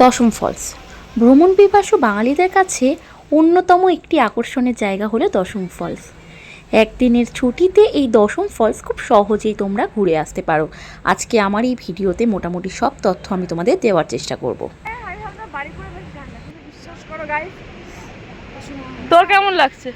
দশম ফলস। ভ্রমণ পিপাসু বাঙালিদের কাছে অন্যতম একটি আকর্ষণের জায়গা হলো দশম ফলস। একদিনের ছুটিতে এই দশম ফলস খুব সহজেই তোমরা ঘুরে আসতে পারো। আজকে আমার এই ভিডিওতে মোটামুটি সব তথ্য আমি তোমাদের দেওয়ার চেষ্টা করব। তোর কেমন লাগছে?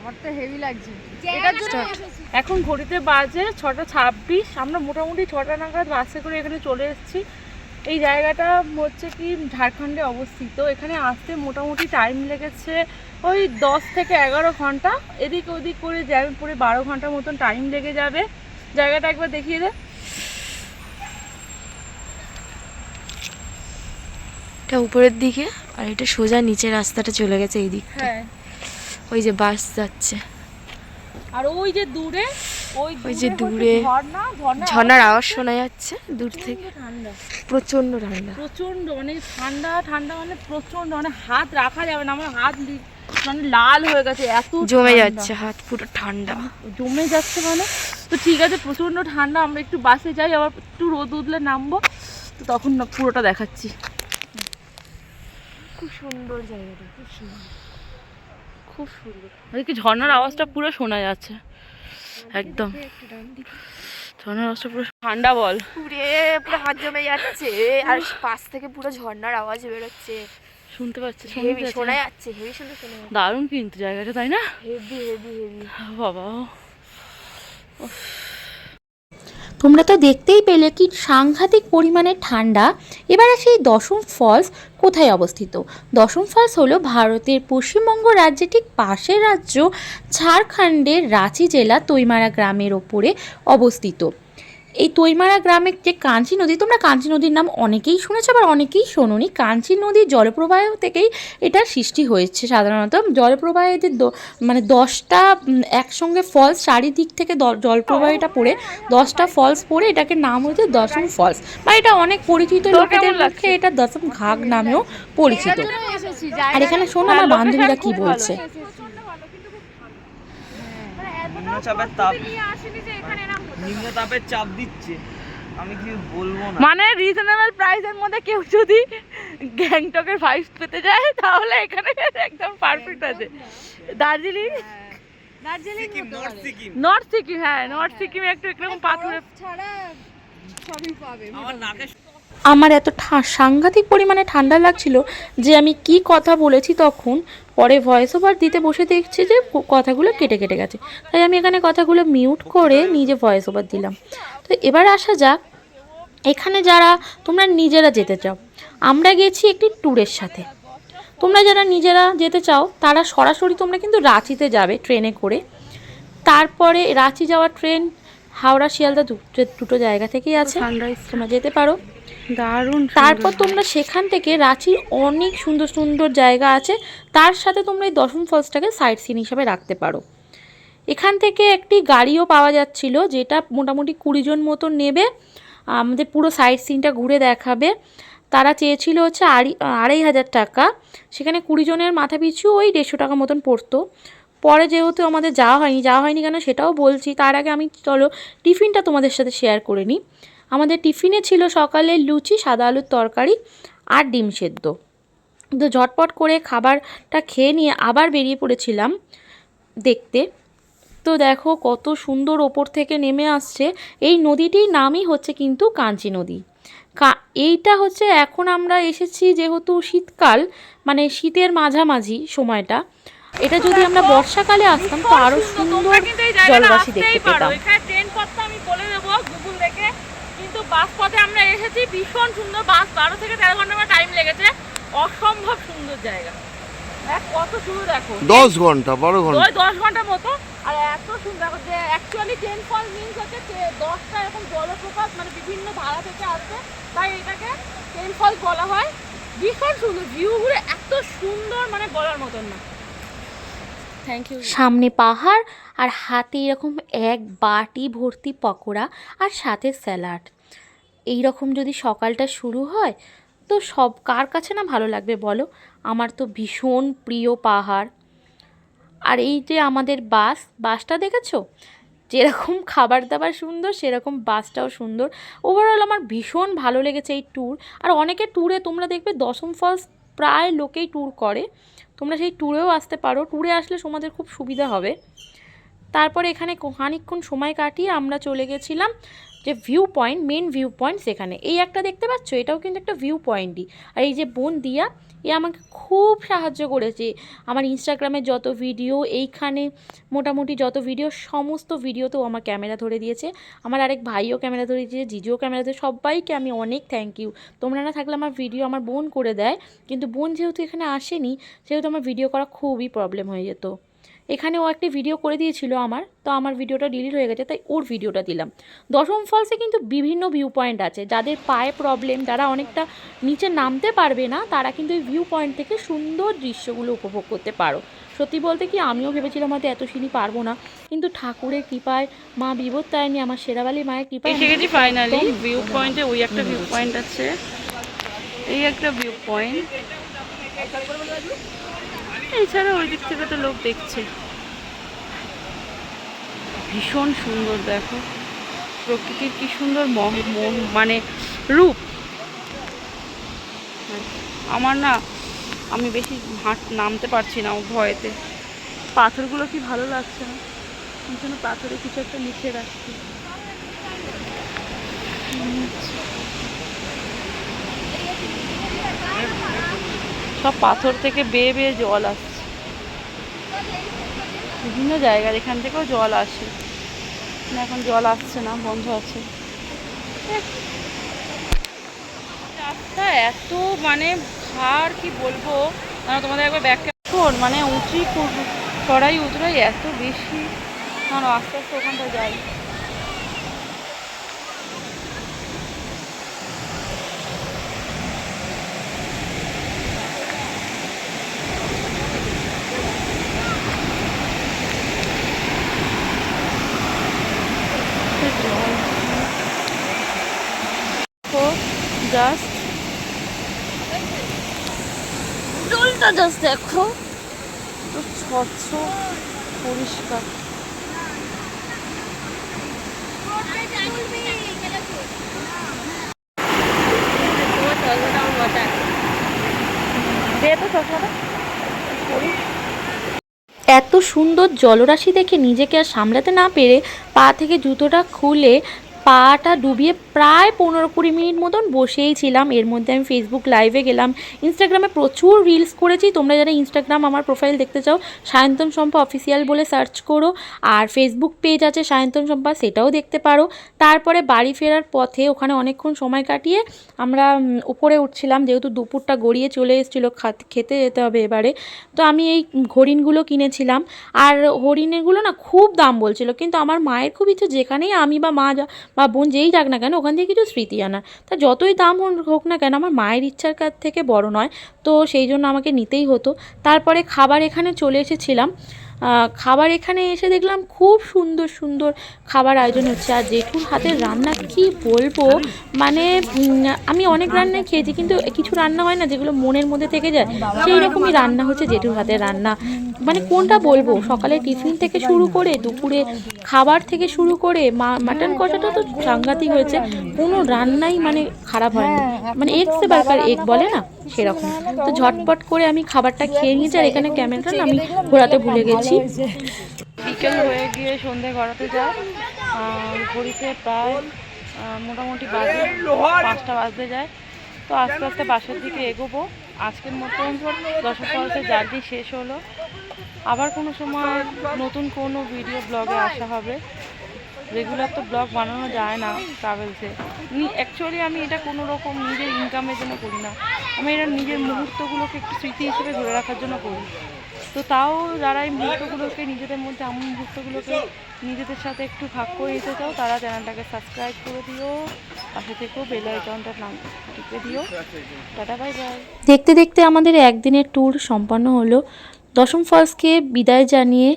আমার তো হেভি লাগছে। এখন ঘড়িতে বাজে ছটা ছাব্বিশ। আমরা মোটামুটি ছটা নাগাদ বাসে করে এখানে চলে এসেছি। এই জায়গাটা হচ্ছে কি ঝাড়খণ্ডে অবস্থিত। এখানে আসতে মোটামুটি টাইম লেগেছে ওই দশ থেকে এগারো ঘণ্টা। এদিক ওদিক করে যাবে পুরো বারো ঘণ্টার মতন টাইম লেগে যাবে। জায়গাটা একবার দেখিয়ে দে। এটা উপরের দিকে আর এটা সোজা নিচে রাস্তাটা চলে গেছে এই দিক হ্যাঁ। ওই যে বাস যাচ্ছে। আর ওই যে দূরে ওই যে দূরে ঝর্ণা ঝর্ণা ঝর্ণার আওয়াজ শোনা যাচ্ছে দূর থেকে। ঠান্ডা। প্রচণ্ড ঠান্ডা। প্রচণ্ড মানে ঠান্ডা ঠান্ডা মানে প্রচণ্ড মানে হাত রাখা যাবে না আমার হাত মানে লাল হয়ে গেছে এত জমে যাচ্ছে হাত পুরো ঠান্ডা। জমে যাচ্ছে মানে। তো ঠিক আছে প্রচণ্ড ঠান্ডা আমরা একটু বাসে যাই আবার একটু রোদ উঠলে নামবো। তো তখন না পুরোটা দেখাচ্ছি। খুব সুন্দর জায়গাটা খুব সুন্দর। খুব সুন্দর। কি ঝর্নার আওয়াজটা পুরো শোনা যাচ্ছে। একদম। ঝর্নার আওয়াজটা পুরো ঠান্ডা বল। পুরে পুরো হাত জমে যাচ্ছে। আর পাশ থেকে পুরো ঝর্নার আওয়াজ বেরোচ্ছে। শুনতে পাচ্ছি হেভি শোনা যাচ্ছে হেভি শুনতে শোনা দারুণ কিন্তু জায়গাটা তাই না? হেভি হেভি হেভি বাবা। তোমরা তো দেখতেই পেলে কি সাংঘাতিক পরিমাণে ঠান্ডা। এবার সেই দশম ফলস কোথায় অবস্থিত? দশম ফলস হলো ভারতের পশ্চিমবঙ্গ রাজ্যে ঠিক পাশের রাজ্য, ঝাড়খণ্ডের রাঁচি জেলা, তৈমারা গ্রামের ওপরে অবস্থিত। এই তৈমারা গ্রামের যে কাঞ্চি নদী তোমরা কাঞ্চি নদীর নাম অনেকেই শুনেছো আবার অনেকেই শোনোনি। কাঞ্চি নদীর জলপ্রবাহ থেকেই এটার সৃষ্টি হয়েছে সাধারণত। জলপ্রবাহের দ- মানে দশটা একসঙ্গে ফলস চারিদিক থেকে দ- জলপ্রবাহটা পড়ে দশটা ফলস পড়ে এটাকে নাম হয়েছে দশম ফলস বা এটা অনেক পরিচিত লোকেদের মুখে এটা দশম ঘাগ নামেও পরিচিত। আর এখানে শোনো আমার বান্ধবীরা কি। বলছে। তাপ। নিম্নতাপের চাপ দিচ্ছে। আমি কি বলব না। মানে রিজনেবল প্রাইসের মধ্যে কেউ যদি গ্যাংটকের ভাইবস পেতে যায় তাহলে এখানে একদম পারফেক্ট আছে। দার্জিলিং নর্থ সিকিম হ্যাঁ নর্থ সিকিমে একটু এরকম পাথরের আমার নাকে আমার এত ঠা- সাংঘাতিক পরিমাণে ঠান্ডা লাগছিল যে আমি কি কথা বলেছি তখন পরে ভয়েস ওভার দিতে বসে দেখছি যে কথাগুলো কেটে কেটে গেছে। তাই আমি এখানে কথাগুলো মিউট করে নিজে ভয়েস ওভার দিলাম। তো এবার আসা যাক এখানে যারা তোমরা নিজেরা যেতে চাও। আমরা গেছি একটি ট্যুরের সাথে। তোমরা যারা নিজেরা যেতে চাও তারা সরাসরি তোমরা কিন্তু রাঁচিতে যাবে ট্রেনে করে। তারপরে রাঁচি যাওয়ার ট্রেন হাওড়া শিয়ালদা দুটো দুটো জায়গা থেকেই আছে। তোমরা যেতে পারো। দারুণ তারপর তোমরা সেখান থেকে রাঁচির অনেক সুন্দর সুন্দর জায়গা আছে। তার সাথে তোমরা এই দশম ফলসটাকে সাইট সিন হিসাবে রাখতে পারো। এখান থেকে একটি গাড়িও পাওয়া যাচ্ছিল, যেটা মোটামুটি কুড়ি জন মতো নেবে। আমাদের পুরো সাইট সিনটা ঘুরে দেখাবে। তারা চেয়েছিল হচ্ছে আড়ি, আড়াই হাজার টাকা। সেখানে কুড়ি জনের মাথা পিছু ওই দেড়শো টাকা মতন পড়তো। পরে যেহেতু আমাদের যাওয়া হয়নি যাওয়া হয়নি কেন সেটাও বলছি। তার আগে আমি, চলো, টিফিনটা তোমাদের সাথে শেয়ার করে নিই। আমাদের টিফিনে ছিল সকালে লুচি সাদা আলুর তরকারি আর ডিম সেদ্ধ। তো ঝটপট করে খাবারটা খেয়ে নিয়ে আবার বেরিয়ে পড়েছিলাম দেখতে। তো দেখো কত সুন্দর ওপর থেকে নেমে আসছে। এই নদীটির নামই হচ্ছে কিন্তু কাঞ্চি নদী। কা এইটা হচ্ছে এখন আমরা এসেছি যেহেতু শীতকাল মানে শীতের মাঝামাঝি সময়টা। এটা যদি আমরা বর্ষাকালে আসতাম তো আরও সুন্দর জলরাশি দেখতে পেতাম। ট্রেন পথটা আমি বলে দেবো গুগল দেখে কিন্তু বাস পথে আমরা এসেছি। ভীষণ সুন্দর বাস বারো থেকে তেরো ঘণ্টা আমার টাইম লেগেছে। অসম্ভব সুন্দর জায়গা। দেখ কত সুন্দর দেখো। দশ ঘণ্টা বারো ঘণ্টা। দশ ঘণ্টা মতো। আর এত সুন্দর দেখো যে অ্যাকচুয়ালি টেন ফল মিন্স হচ্ছে দশটা এরকম জলপ্রপাত মানে বিভিন্ন ধারা থেকে আসছে তাই এটাকে টেন ফল বলা হয়। ভীষণ সুন্দর ভিউগুলো এত সুন্দর মানে বলার মতন না। থ্যাংক ইউ সামনে পাহাড় আর হাতে এরকম এক বাটি ভর্তি পকোড়া আর সাথে স্যালাড। এই রকম যদি সকালটা শুরু হয়, তো সব কার কাছে না ভালো লাগবে বলো? আমার তো ভীষণ প্রিয় পাহাড়। আর এই যে আমাদের বাস, বাসটা দেখেছ? যেরকম খাবার দাবার সুন্দর, সেরকম বাসটাও সুন্দর। ওভারঅল আমার ভীষণ ভালো লেগেছে এই ট্যুর আর অনেকে ট্যুরে তোমরা দেখবে দশম ফলস প্রায় লোকেই ট্যুর করে। তোমরা সেই ট্যুরেও আসতে পারো। ট্যুরে আসলে তোমাদের খুব সুবিধা হবে। তারপরে এখানে খানিকক্ষণ সময় কাটিয়ে আমরা চলে গেছিলাম যে view point main view point সেখানে। এই একটা দেখতে পাচ্ছ? এটাও কিন্তু একটা ভিউ পয়েন্টই আর এই যে বোন দিয়া, এ আমাকে খুব সাহায্য করেছে। আমার ইনস্টাগ্রামে যত ভিডিও এইখানে মোটামুটি যত ভিডিও সমস্ত ভিডিওতেও আমার ক্যামেরা ধরে দিয়েছে। আমার আরেক ভাইও ক্যামেরা ধরে দিয়েছে, জিজিও ক্যামেরা ধরে সবাইকে আমি অনেক থ্যাংক ইউ তোমরা না থাকলে আমার ভিডিও আমার বোন করে দেয়। কিন্তু বোন যেহেতু এখানে আসেনি, সেহেতু আমার ভিডিও করা খুবই প্রবলেম হয়ে যেত। এখানে ও একটি ভিডিও করে দিয়েছিল আমার তো আমার ভিডিওটা ডিলিট হয়ে গেছে তাই ওর ভিডিওটা দিলাম। দশম ফলসে কিন্তু বিভিন্ন ভিউ পয়েন্ট আছে যাদের পায়ে প্রবলেম যারা অনেকটা নিচে নামতে পারবে না তারা কিন্তু এই ভিউ পয়েন্ট থেকে সুন্দর দৃশ্যগুলো উপভোগ করতে পারো। সত্যি বলতে কি আমিও ভেবেছিলাম হয়তো এত সিঁড়ি পারব না কিন্তু ঠাকুরের কৃপায় মা বিপত্তায়নি আমার সেরাবালি মায়ের কৃপায় এসে গেছি ফাইনালি ভিউ পয়েন্টে ওই একটা ভিউ পয়েন্ট আছে এই একটা ভিউ পয়েন্ট এছাড়া ওই দিক থেকে তো লোক দেখছে। ভীষণ সুন্দর, দেখো। প্রকৃতির কি সুন্দর মানে রূপ। আমার না, আমি বেশি হাঁট, নামতে পারছি না ভয়েতে। পাথরগুলো কি ভালো লাগছে না? যেন পাথরে কিছু একটা লিখে রাখছি। সব পাথর থেকে বেয়ে বেয়ে জল আসছে। বিভিন্ন জায়গার এখান থেকেও জল আসে। এখন জল আসছে না, বন্ধ আছে। রাস্তা এত মানে ভার, কি বলব? তোমাদের একবার ব্যাখ্যা শোন মানে উঁচি চড়াই উতরাই এত বেশি। আস্তে আস্তে ওখানটা যাই। জাস্ট জলটা জাস্ট দেখো। স্বচ্ছ পরিষ্কার। এত সুন্দর জলরাশি দেখে নিজেকে আর সামলাতে না পেরে পা থেকে জুতোটা খুলে পাটা ডুবিয়ে প্রায় পনেরো কুড়ি মিনিট মতন বসেই ছিলাম। এর মধ্যে আমি ফেসবুক লাইভে গেলাম। ইনস্টাগ্রামে প্রচুর রিলস করেছি। তোমরা যারা ইনস্টাগ্রাম আমার প্রোফাইল দেখতে চাও, সায়ন্তন সম্পা অফিসিয়াল বলে সার্চ করো। আর ফেসবুক পেজ আছে সায়ন্তন সম্পা, সেটাও দেখতে পারো। তারপরে বাড়ি ফেরার পথে ওখানে অনেকক্ষণ সময় কাটিয়ে আমরা উপরে উঠছিলাম। যেহেতু দুপুরটা গড়িয়ে চলে এসেছিল, খাত- যেতে হবে এবারে। তো আমি এই হরিণগুলো কিনেছিলাম। আর হরিণেরগুলো না খুব দাম বলছিল। কিন্তু আমার মায়ের খুব ইচ্ছে, যেখানেই আমি বা মা বা বোন যেই যাক না কেন, ওখান থেকে কিছু স্মৃতি আনা। তা যতই দাম হোক- না কেন, আমার মায়ের ইচ্ছার কাছ থেকে বড় নয়। তো সেই জন্য আমাকে নিতেই হতো। তারপরে খাবার এখানে চলে এসেছিলাম। খাবার এখানে এসে দেখলাম খুব সুন্দর সুন্দর খাবার আয়োজন হচ্ছে। আর জেঠুর হাতের রান্না কি বলব? মানে আমি অনেক রান্নাই খেয়েছি, কিন্তু কিছু রান্না হয় না যেগুলো মনের মধ্যে থেকে যায়। সেই রকমই রান্না হচ্ছে জেঠুর হাতের রান্না। মানে কোনটা বলব? সকালে টিফিন থেকে শুরু করে দুপুরে খাবার থেকে শুরু করে মাটন কষাটা তো সাংঘাতিক হয়েছে। কোনো রান্নাই মানে খারাপ হয়নি। মানে এগ সে বারকার এগ বলে না? সেরকম। তো ঝটপট করে আমি খাবারটা খেয়ে নিয়েছি, আর এখানে ক্যামেরাটা আমি ঘোরাতে ভুলে গেছি। বিকেল হয়ে গিয়ে সন্ধে গড়াতে যায় ঘড়িতে প্রায় মোটামুটি বাজে পাঁচটা বাজতে যায়। তো আস্তে আস্তে বাসার দিকে এগোবো। আজকের মতন দশম ফলসের জার্নি শেষ হলো। আবার কোনো সময় নতুন কোনো ভিডিও ব্লগে আসা হবে। রেগুলার তো ব্লগ বানানো যায় না ট্রাভেলসে অ্যাকচুয়ালি আমি এটা কোনো রকম নিজের ইনকামের জন্য করি না। আমি এটা নিজের মুহূর্তগুলোকে একটু স্মৃতি হিসেবে ধরে রাখার জন্য করি। তো তাও যারা এই মুহূর্তগুলোকে নিজেদের মধ্যে এমন মুহূর্তগুলোকে নিজেদের সাথে একটু ভাগ করে নিতে চাও, তারা চ্যানেলটাকে সাবস্ক্রাইব করে দিও। পাশে থেকেও বেল আইকনটার নাম টিপে দিও। Tata, bye bye. দেখতে দেখতে আমাদের একদিনের ট্যুর সম্পন্ন হলো। দশম ফলসকে বিদায় জানিয়ে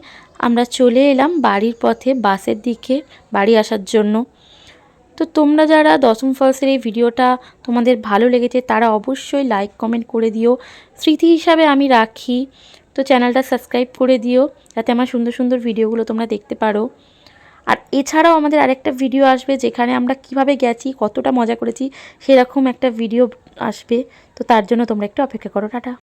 আমরা চলে এলাম বাড়ির পথে, বাসের দিকে, বাড়ি আসার জন্য। তো তোমরা যারা দশম ফলসের এই ভিডিওটা তোমাদের ভালো লেগেছে, তারা অবশ্যই লাইক কমেন্ট করে দিও। স্মৃতি হিসাবে আমি রাখি। তো চ্যানেলটা সাবস্ক্রাইব করে দিও, যাতে আমার সুন্দর সুন্দর ভিডিওগুলো তোমরা দেখতে পারো। আর এছাড়াও আমাদের আরেকটা ভিডিও আসবে, যেখানে আমরা কীভাবে গেছি, কতটা মজা করেছি, সেরকম একটা ভিডিও আসবে। তো তার জন্য তোমরা একটু অপেক্ষা করো, টাটা।